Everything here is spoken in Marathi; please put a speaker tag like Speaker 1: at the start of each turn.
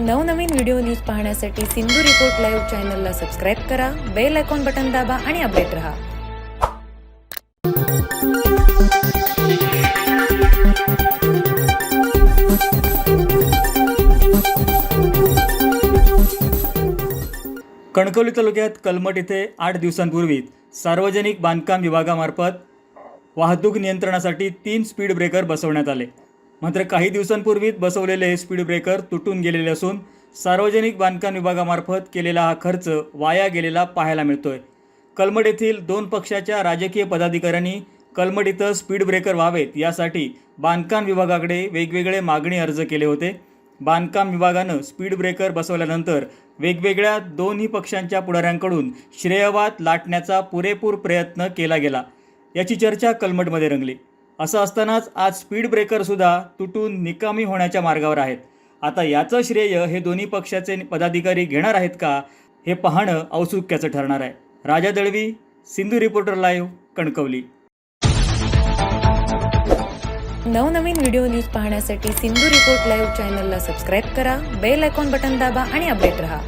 Speaker 1: नवनवीन व्हिडिओ न्यूज पाहण्यासाठी सिंधू रिपोर्ट लाईव्ह चॅनलला सबस्क्राईब करा बेल आयकॉन बटन दाबा आणि अपडेट रहा.
Speaker 2: कणकवली तालुक्यात कलमट येथे आठ दिवसांपूर्वी सार्वजनिक बांधकाम विभागामार्फत वाहतूक नियंत्रणासाठी तीन स्पीड ब्रेकर बसवण्यात आले. मात्र काही दिवसांपूर्वीच बसवलेले हे स्पीड ब्रेकर तुटून गेलेले असून सार्वजनिक बांधकाम विभागामार्फत केलेला हा खर्च वाया गेलेला पाहायला मिळतोय. कलमड येथील दोन पक्षाच्या राजकीय पदाधिकाऱ्यांनी कलमड इथं स्पीड ब्रेकर व्हावेत यासाठी बांधकाम विभागाकडे वेगवेगळे मागणी अर्ज केले होते. बांधकाम विभागानं स्पीड ब्रेकर बसवल्यानंतर वेगवेगळ्या दोन्ही पक्षांच्या पुढाऱ्यांकडून श्रेयवाद लाटण्याचा पुरेपूर प्रयत्न केला गेला. याची चर्चा कलमटमध्ये रंगली. असं असतानाच आज स्पीड ब्रेकरसुद्धा तुटून निकामी होण्याच्या मार्गावर आहेत. आता याचं श्रेय हे दोन्ही पक्षाचे पदाधिकारी घेणार आहेत का हे पाहणं औत्सुक्याचं ठरणार आहे. Raja Dalvi Sindhu reporter live Kankavli.
Speaker 1: नवनवीन व्हिडिओ न्यूज पाहण्यासाठी सिंधू रिपोर्ट लाईव्ह चॅनलला सबस्क्राईब करा बेल आयकॉन बटन दाबा आणि अपडेट रहा.